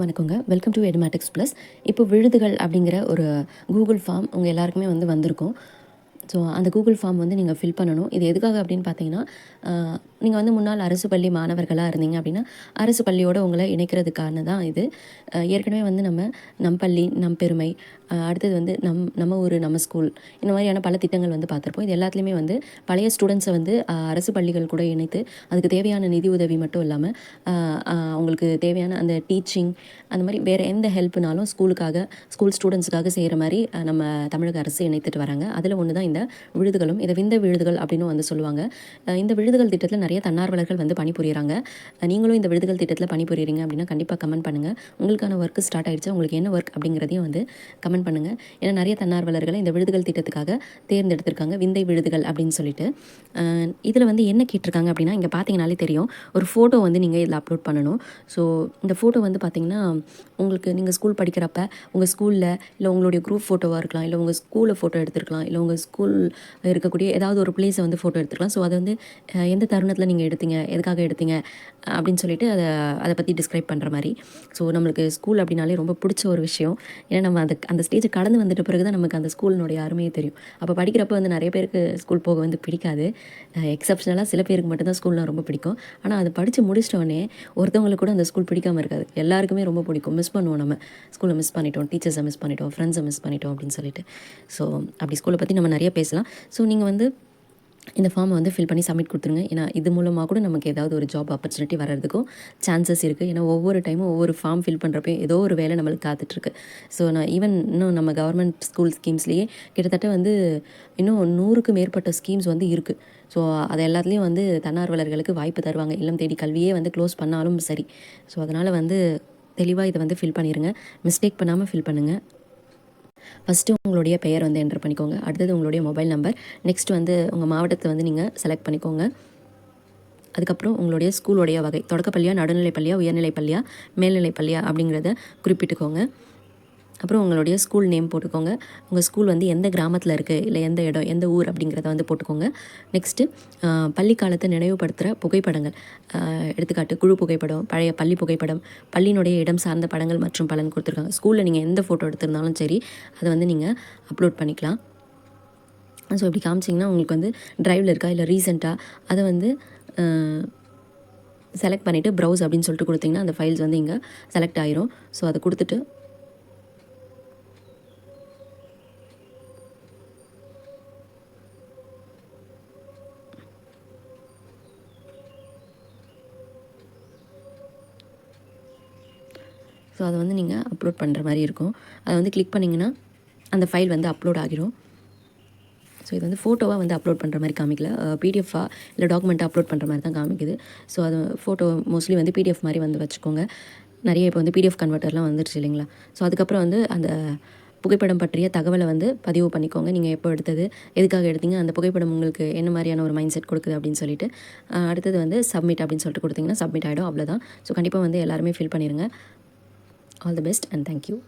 வணக்கங்க. Welcome to Edumatics plus இப்போ விழுதுகள் அப்படிங்கிற ஒரு கூகுள் ஃபார்ம் உங்கள் எல்லாருக்குமே வந்து வந்திருக்கும். ஸோ அந்த கூகுள் ஃபார்ம் வந்து நீங்கள் ஃபில் பண்ணணும். இது எதுக்காக அப்படின்னு பார்த்தீங்கன்னா நீங்கள் வந்து முன்னாள் அரசு பள்ளி மாணவர்களாக இருந்தீங்க அப்படின்னா அரசு பள்ளியோடு உங்களை இணைக்கிறதுக்கான தான் இது. ஏற்கனவே வந்து நம்ம நம் பள்ளி நம் பெருமை அடுத்தது வந்து நம் நம்ம ஊர் நம்ம ஸ்கூல் இந்த மாதிரியான பல திட்டங்கள் வந்து பார்த்துருப்போம். இது எல்லாத்துலேயுமே வந்து பழைய ஸ்டூடெண்ட்ஸை வந்து அரசு பள்ளிகள் கூட இணைத்து அதுக்கு தேவையான நிதி உதவி மட்டும் இல்லாமல் அவங்களுக்கு தேவையான அந்த டீச்சிங் அந்த மாதிரி வேறு எந்த ஹெல்ப்னாலும் ஸ்கூலுக்காக ஸ்கூல் ஸ்டூடெண்ட்ஸுக்காக செய்கிற மாதிரி நம்ம தமிழக அரசு இணைத்துட்டு வராங்க. அதில் ஒன்று தான் இந்த விழுதுகளும். இதை விந்த விழுதுகள் அப்படின்னு வந்து சொல்லுவாங்க. இந்த விழுதுகள் திட்டத்தில் நிறைய தன்னார்வலர்கள் வந்து பணிபுரியுறாங்க. நீங்களும் இந்த விடுதல் திட்டத்தில் பணிபுரிகிறீங்க அப்படின்னா கண்டிப்பாக கமெண்ட் பண்ணுங்கள் உங்களுக்கான ஒர்க் ஸ்டார்ட் ஆகிடுச்சு உங்களுக்கு என்ன ஒர்க் அப்படிங்கிறதையும் வந்து கமெண்ட் பண்ணுங்கள் ஏன்னா நிறைய தன்னார்வலர்களை இந்த விடுதல் திட்டத்துக்காக தேர்ந்தெடுத்திருக்காங்க. விந்தை விடுதுகள் அப்படின்னு சொல்லிட்டு. இதில் வந்து என்ன கேட்டிருக்காங்க அப்படின்னா இங்கே பார்த்தீங்கனாலே தெரியும். ஒரு ஃபோட்டோ வந்து நீங்கள் இதில் அப்லோட் பண்ணணும். ஸோ இந்த ஃபோட்டோ வந்து பார்த்தீங்கன்னா உங்களுக்கு நீங்கள் ஸ்கூல் படிக்கிறப்ப உங்கள் ஸ்கூலில் இல்லை உங்களுடைய குரூப் ஃபோட்டோவாக இருக்கலாம் இல்லை உங்கள் ஸ்கூலில் ஃபோட்டோ எடுத்துருக்கலாம் இல்லை உங்கள் ஸ்கூல் இருக்கக்கூடிய ஏதாவது ஒரு பிளேஸை வந்து ஃபோட்டோ எடுத்துருக்கலாம். ஸோ அதை வந்து எந்த தருணத்தில் நீங்கள் எடுத்தீங்க எதுக்காக எடுத்தீங்க அப்படின்னு சொல்லிட்டு அதை அதை பற்றி டிஸ்கிரைப் பண்ணுற மாதிரி. ஸோ நம்மளுக்கு ஸ்கூல் அப்படின்னாலே ரொம்ப பிடிச்ச ஒரு விஷயம். ஏன்னா நம்ம அந்த அந்த ஸ்டேஜை கடந்து வந்துட்ட பிறகு தான் நமக்கு அந்த ஸ்கூலினுடைய அருமையே தெரியும். அப்போ படிக்கிறப்ப வந்து நிறைய பேருக்கு ஸ்கூல் போக வந்து பிடிக்காது. எக்ஸப்ஷனலாக சில பேருக்கு மட்டும்தான் ஸ்கூல்லாம் ரொம்ப பிடிக்கும். ஆனால் அதை படித்து முடிச்சிட்டோடனே ஒருத்தவங்களுக்கு கூட அந்த ஸ்கூல் பிடிக்காம இருக்காது. எல்லாருக்குமே ரொம்ப பிடிக்கும். மிஸ் பண்ணுவோம் நம்ம. ஸ்கூலை மிஸ் பண்ணிட்டோம் டீச்சர்ஸை மிஸ் பண்ணிட்டோம் ஃப்ரெண்ட்ஸை மிஸ் பண்ணிட்டோம் அப்படின்னு சொல்லிட்டு. ஸோ அப்படி ஸ்கூலை பற்றி நம்ம நிறைய பேசலாம். ஸோ நீங்கள் வந்து இந்த ஃபார்மை வந்து ஃபில் பண்ணி சப்மிட் கொடுத்துருங்க. ஏன்னா இது மூலமாக கூட நமக்கு ஏதாவது ஒரு ஜாப் ஆப்பர்ச்சுனிட்டி வர்றதுக்கும் சான்சஸ் இருக்குது ஏன்னா ஒவ்வொரு டைமும் ஒவ்வொரு ஃபார்ம் ஃபில் பண்ணுறப்பையும் ஏதோ ஒரு வேலை நம்மளுக்கு காத்துட்ருக்கு. ஸோ நான் ஈவன் இன்னும் நம்ம கவர்மெண்ட் ஸ்கூல் ஸ்கீம்ஸ்லேயே கிட்டத்தட்ட வந்து இன்னும் நூறுக்கு மேற்பட்ட ஸ்கீம்ஸ் வந்து இருக்குது ஸோ அது எல்லாத்துலேயும் வந்து தன்னார்வலர்களுக்கு வாய்ப்பு தருவாங்க. இல்லம் தேடி கல்வியே வந்து க்ளோஸ் பண்ணாலும் சரி. ஸோ அதனால் வந்து தெளிவாக இதை வந்து ஃபில் பண்ணிடுங்க மிஸ்டேக் பண்ணாமல் ஃபில் பண்ணுங்கள் ஃபஸ்ட்டு உங்களுடைய பெயர் வந்து என்டர் பண்ணிக்கோங்க. அடுத்தது உங்களுடைய மொபைல் நம்பர் நெக்ஸ்ட் வந்து உங்கள் மாவட்டத்தை வந்து நீங்கள் செலக்ட் பண்ணிக்கோங்க. அதுக்கப்புறம் உங்களுடைய ஸ்கூலுடைய வகை. தொடக்கப்பள்ளியா நடுநிலைப்பள்ளியா உயர்நிலைப்பள்ளியா மேல்நிலைப்பள்ளியா பள்ளியா அப்படிங்கிறத குறிப்பிட்டுக்கோங்க. அப்புறம் உங்களுடைய ஸ்கூல் நேம் போட்டுக்கோங்க. உங்கள் ஸ்கூல் வந்து எந்த கிராமத்தில் இருக்குது இல்லை எந்த இடம் எந்த ஊர் அப்படிங்கிறத வந்து போட்டுக்கோங்க. நெக்ஸ்ட்டு பள்ளி காலத்தை நினைவுபடுத்துகிற புகைப்படங்கள். எடுத்துக்காட்டு குழு புகைப்படம் பழைய பள்ளி புகைப்படம் பள்ளியினுடைய இடம் சார்ந்த படங்கள் மற்றும் பலன் கொடுத்துருக்காங்க. ஸ்கூலில் நீங்கள் எந்த ஃபோட்டோ எடுத்திருந்தாலும் சரி அதை வந்து நீங்கள் அப்லோட் பண்ணிக்கலாம். ஸோ இப்படி காமிச்சிங்கன்னா உங்களுக்கு வந்து ட்ரைவில் இருக்கா? இல்லை ரீசெண்டாக அதை வந்து செலக்ட் பண்ணிவிட்டு ப்ரௌஸ் அப்படின்னு சொல்லிட்டு கொடுத்தீங்கன்னா அந்த ஃபைல்ஸ் வந்து இங்கே செலக்ட் ஆயிரும். ஸோ அதை கொடுத்துட்டு ஸோ அதை வந்து நீங்கள் அப்லோட் பண்ணுற மாதிரி இருக்கும். அதை வந்து கிளிக் பண்ணிங்கன்னா அந்த ஃபைல் வந்து அப்லோட் ஆகிரும். ஸோ இது வந்து ஃபோட்டோவாக வந்து அப்லோட் பண்ணுற மாதிரி காமிக்கல. பிடிஎஃபாக இல்லை டாக்குமெண்ட்டாக அப்லோட் பண்ணுற மாதிரி தான் காமிக்குது. ஸோ அது ஃபோட்டோ மோஸ்ட்லி வந்து பிடிஎஃப் மாதிரி வந்து வச்சுக்கோங்க. நிறைய இப்போ வந்து பிடிஎஃப் கன்வெர்ட்டர்லாம் வந்துருச்சு இல்லைங்களா? ஸோ அதுக்கப்புறம் வந்து அந்த புகைப்படம் பற்றிய தகவலை வந்து பதிவு பண்ணிக்கோங்க. நீங்கள் எப்போ எடுத்தது எதுக்காக எடுத்தீங்க அந்த புகைப்படம் உங்களுக்கு என்ன மாதிரியான ஒரு மைண்ட் செட் கொடுக்குது அப்படின்னு சொல்லிட்டு. அடுத்தது வந்து சப்மிட் அப்படின்னு சொல்லிட்டு கொடுத்தீங்கன்னா சப்மிட் ஆகிடும் அவ்வளோதான் ஸோ கண்டிப்பாக வந்து எல்லாருமே ஃபில் பண்ணிடுங்க All the best and thank you.